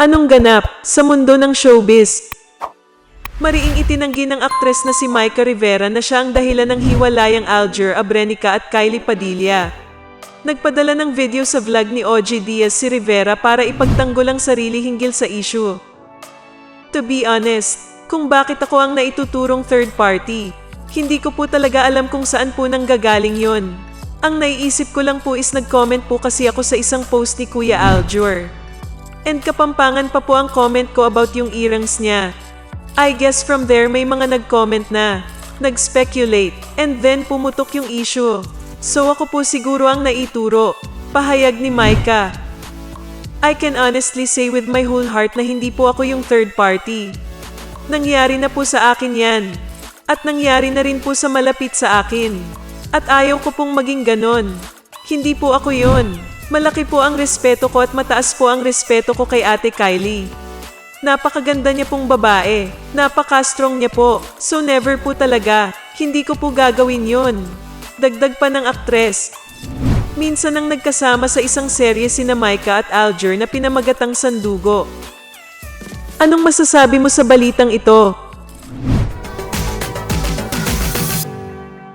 Anong ganap sa mundo ng showbiz? Mariing itinanggi ng aktres na si Micah Rivera na siya ang dahilan ng hiwalayang Alger Abrenica at Kylie Padilla. Nagpadala ng video sa vlog ni OG Diaz si Rivera para ipagtanggol ang sarili hinggil sa issue. To be honest, kung bakit ako ang naituturong third party, hindi ko po talaga alam kung saan po nang gagaling yon. Ang naiisip ko lang po is nag-comment po kasi ako sa isang post ni Kuya Aljur. And kapampangan pa po ang comment ko about yung earrings niya. I guess from there may mga nag-comment na, nag-speculate, and then pumutok yung issue. So ako po siguro ang naituro, pahayag ni Micah. I can honestly say with my whole heart na hindi po ako yung third party. Nangyari na po sa akin yan. At nangyari na rin po sa malapit sa akin. At ayaw ko pong maging ganon. Hindi po ako yon. Malaki po ang respeto ko at mataas po ang respeto ko kay ate Kylie. Napakaganda niya pong babae. Napaka-strong niya po. So never po talaga. Hindi ko po gagawin yon. Dagdag pa ng aktres. Minsan nang nagkasama sa isang serye sina Micah at Alger na pinamagatang sandugo. Anong masasabi mo sa balitang ito?